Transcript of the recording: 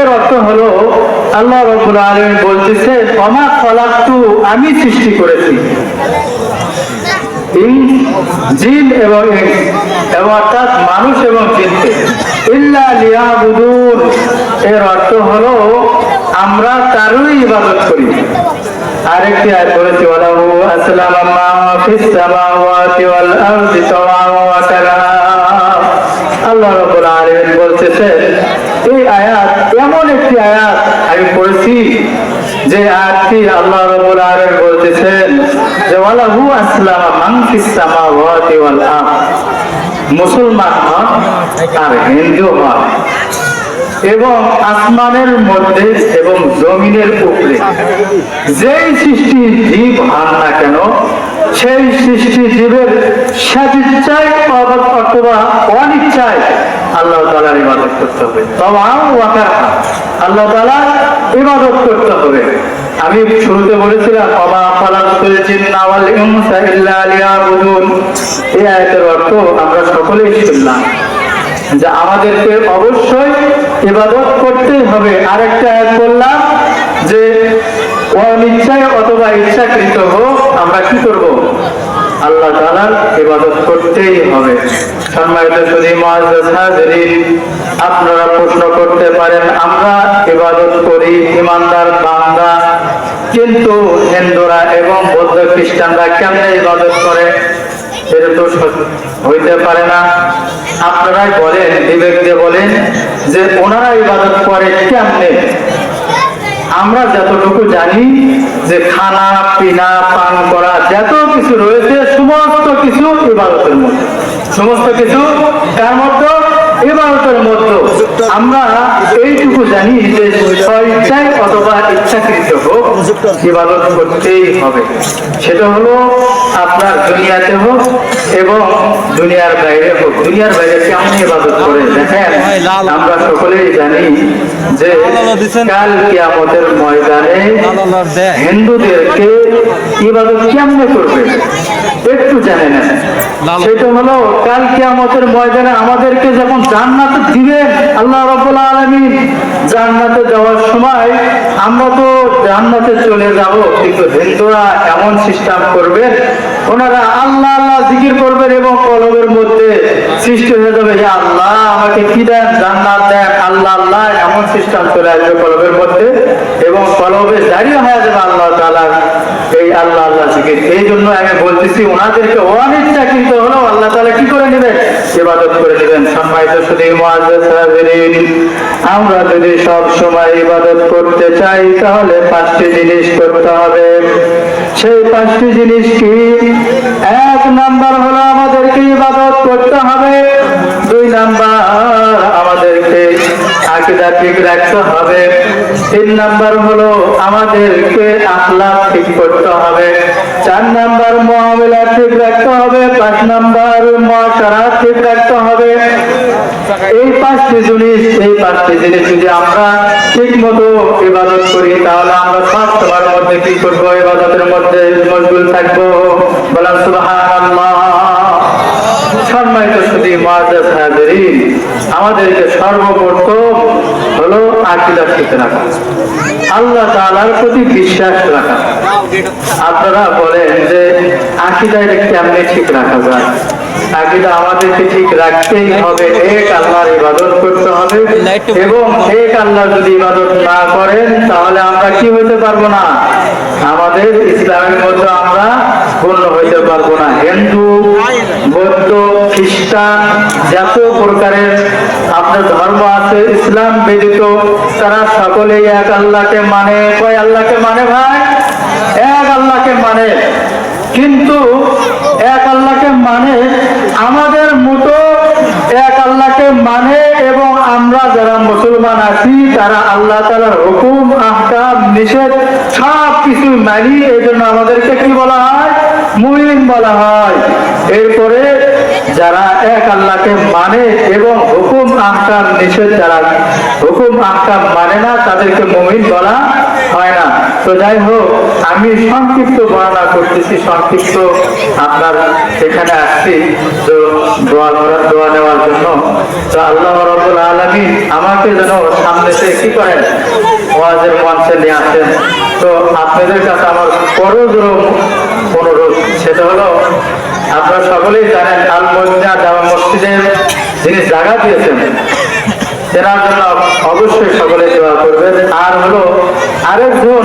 এর অর্থ হলো, আল্লাহ আলম বলতেছে ফলাক্তু আমি সৃষ্টি করেছি। জিন এবং অর্থাৎ মানুষ এবং জিনকে। ইল্লা এর অর্থ হলো, আমরা তারই ইবাদত করি। আরেকটি আয় বলেছি, ওয়ালাহু আসসালাম ফিস সামাওয়াতি ওয়াল আরদি তাওয়া আল্লাহ রাব্বুল আলামিন বলতেছে এই আয়াত এমন একটি আয়াত আমি পড়েছি, যে আয়াতটি আল্লাহ বলতেছেন, যে সামাওয়াতি ওয়াল মুসলমান হন আর হিন্দু হন। এবং আসমানের মধ্যে এবং জমিনের উপরে যেই সৃষ্টি জীব হন না কেন সেই সৃষ্টি জীবের সদিচ্ছায় অবা- অথবা অনিচ্ছায় আল্লাহ তালার ইবাদত করতে হবে। তবাও ওয়াকার আল্লাহ তালা ইবাদত করতে হবে। আমি শুরুতে বলেছিলাম অবা ফালাকুল জিন্না ওয়াল ইনসা ইল্লা লিয়াবুদুন। এই আয়াতের অর্থ আমরা সকলেই শুনলাম যে আমাদেরকে অবশ্যই ইবাদত করতেই হবে। আরেকটা আয়াত বললাম যে অনিচ্ছায় অথবা ইচ্ছাকৃত হোক, আমরা কি করব? আল্লাহ তাআলার ইবাদত করতেই হবে। সম্মানিত মুআজ্জাজ আপনারা প্রশ্ন করতে পারেন, আমরা ইবাদত করি, ইমানদার বান্দা, কিন্তু হিন্দুরা এবং বৌদ্ধ খ্রিস্টানরা কেমনে ইবাদত করে? এটা তো হইতে পারে না। আপনারাই বলেন, বিবেক দিয়ে বলেন যে ওনারা ইবাদত করে কেমনে? আমরা যতটুকু জানি যে খানা, পিনা, পান করা, যত কিছু রয়েছে, সমস্ত কিছু ইবাদতের মধ্যে। সমস্ত কিছু তার মধ্যে? ইবাদতের মধ্যে আমরা এইটুকু জানি যে স্বইচ্ছায় অথবা ইচ্ছাকৃত হোক ইবাদত করতেই হবে। সেটা হলো আপনার দুনিয়াতে হোক এবং দুনিয়ার বাইরে হোক। দুনিয়ার বাইরে কেমন ইবাদত করে? দেখেন আমরা সকলেই জানি যে কাল কিয়ামতের ময়দানে হিন্দুদেরকে ইবাদত কেমনে করবে? একটু জানে না সেটা হলো, কাল কিয়ামতের ময়দানে আমাদেরকে যখন জান্নাতে দিবেন আল্লাহ রাব্বুল আলামিন জান্নাতে যাওয়ার সময় আমরা তো জান্নাতে চলে যাব। কিন্তু হিন্দুরা এমন সিস্টেম করবেন ওনারা আল্লাহ আল্লাহ জিকির করবেন এবং কলবের মধ্যে সৃষ্টি হয়ে যাবে যে আল্লাহ আমাকে কি দেন? জান্নাত দেন, আল্লাহ আল্লাহ এমন সিস্টেম চলে আসবে কলবের মধ্যে এবং কলবে জারি হয়ে যাবে আল্লাহ তাআলার এই আল্লাহ জিকির এই জন্য আমি বলতেছি, ওনাদেরকে অনিচ্ছা কিন্তু হলো আল্লাহ তাআলা কি করে নেবেন? ইবাদত করে নেবেন। সম্মানিত শুধু আমরা যদি সব সময় ইবাদত করতে চাই, তাহলে পাঁচটি জিনিস করতে হবে। সেই পাঁচটি জিনিস কি? এক নাম্বার হলো আমাদেরকে ইবাদত করতে হবে। দুই নাম্বার আমাদেরকে আকিদা ঠিক রাখতে হবে। তিন নাম্বার হলো আমাদেরকে আখলাক ঠিক করতে হবে। চার নাম্বার মহামেলা ঠিক রাখতে হবে, পাঁচ নাম্বার মহাসারা ঠিক রাখতে হবে। এই পাঁচটি জিনিস, এই পাঁচটি জিনিস যদি আমরা ঠিক মতো ইবাদত করি, তাহলে আমরা স্বাস্থ্য সবার মধ্যে কি করব? ইবাদতের মধ্যে মজবুল থাকব। বলাম সুবহানাল্লাহ। সম্মানিত শুধু মাদ্রাস হাজিরিন আমাদেরকে সর্বপ্রথম হলো আকিদা ঠিক রাখা। আল্লাহ তাআলার প্রতি বিশ্বাস রাখা। আপনারা বলেন যে আকিদা এটা কেমনে ঠিক রাখা যায়? আকিদা আমাদেরকে ঠিক রাখতেই হবে, এক আল্লাহর ইবাদত করতে হবে এবং এক আল্লাহ যদি ইবাদত না করেন তাহলে আমরা কি হইতে পারব না? আমাদের ইসলামের মধ্যে আমরা পূর্ণ হইতে পারব না। হিন্দু খ্রিস্টান যত প্রকারের আপনার ধর্ম আছে, ইসলাম ব্যতীত তারা সকলেই এক আল্লাহকে মানে। কয় আল্লাহকে মানে ভাই? এক আল্লাহকে মানে। কিন্তু এক আল্লাহকে মানে আমাদের মতো এক আল্লাহকে মানে এবং আমরা যারা মুসলমান আছি, তারা আল্লাহ তালার হুকুম, আহকাম, নিষেধ সব কিছু মানি। এই জন্য আমাদেরকে কি বলা হয়? মুমিন বলা হয়। এরপরে যারা এক আল্লাহকে মানে এবং হুকুম আহকাম নিষেধ যারা হুকুম আহকাম মানে না, তাদেরকে মুমিন বলা হয় না। তো যাই হোক, আমি সংক্ষিপ্ত বর্ণনা করতেছি, সংক্ষিপ্ত আপনার এখানে আসছি। তো দোয়া দোয়া নেওয়ার জন্য। তো আল্লাহ রবুল আলমী আমাকে যেন সামনে থেকে কি করেন? ওয়াজের মঞ্চে নিয়ে আসেন। তো আপনাদের কাছে আমার করজোর অনুরোধ, সেটা হলো আপনারা সকলেই জানেন আল মদিনা জামা মসজিদের যিনি জায়গা দিয়েছেন, তেনার জন্য অবশ্যই সকলে দোয়া করবেন। আর হলো আরেকজন